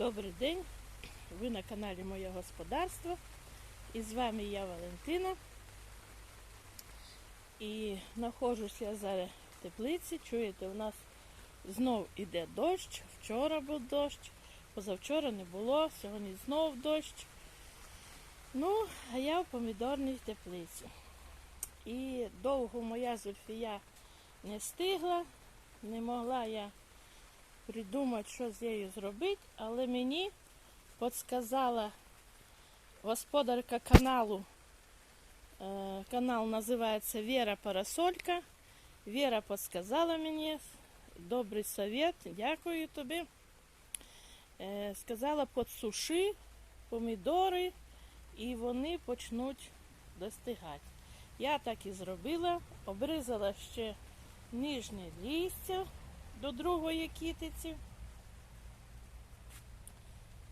Добрий день! Ви на каналі Моє Господарство. І з вами я Валентина. І знаходжусь я зараз в теплиці. Чуєте, у нас знов іде дощ. Вчора був дощ, позавчора не було, сьогодні знов дощ. Ну, а я в помідорній теплиці. І довго моя зульфія не встигла, не могла я придумати, що з нею зробити, але мені підсказала господарка каналу. Е, Канал називається Віра Парасолька. Віра підсказала мені добрий совет, дякую тобі. Е, Сказала, підсуши помідори і вони почнуть достигати. Я так і зробила, обрізала ще нижнє листя до другої кітиці.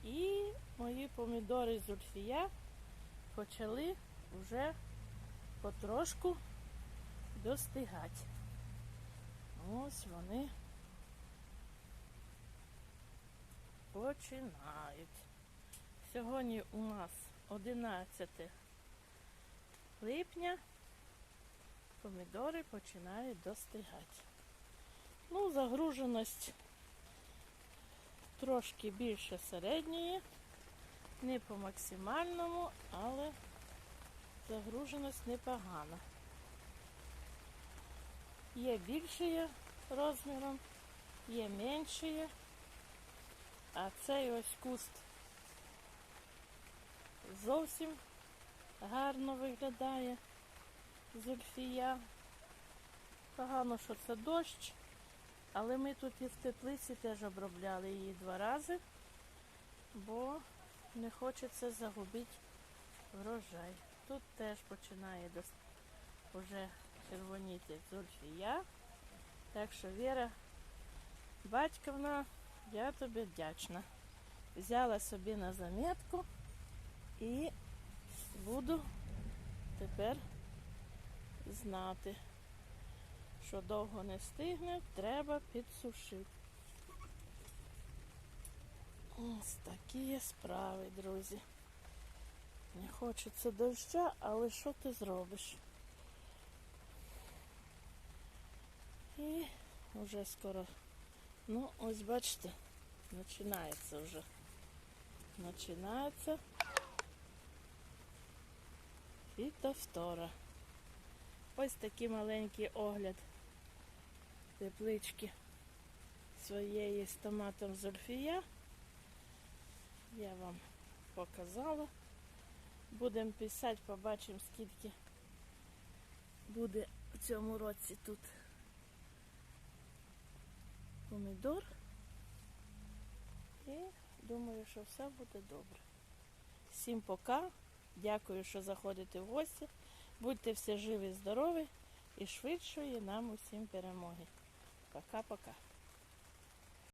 І мої помідори з ульфія почали вже потрошку достигати. Ось вони починають. Сьогодні у нас 11 липня. Помідори починають достигати. Ну, загруженість трошки більше середньої, не по максимальному, але загруженість непогана. Є більші розміром, є менші, а цей ось куст зовсім гарно виглядає зульфія. Погано, що це дощ. Але ми тут і в теплиці теж обробляли її два рази, бо не хочеться загубити врожай. Тут теж починає вже червоніти зульфія. Так що Віра батьківна, я тобі вдячна. Взяла собі на заметку і буду тепер знати що довго не стигне, треба підсушити. Ось такі справи, друзі. Не хочеться доща, але що ти зробиш? І вже скоро, ну, ось бачите, починається вже. Починається фітофтора. Ось такий маленький огляд теплички своєї з томатом зольфія. Я вам показала. Будемо писати, побачимо, скільки буде в цьому році тут помідор. І думаю, що все буде добре. Всім пока. Дякую, що заходите в гості. Будьте всі живі, здорові і швидшої нам усім перемоги. Пока-пока.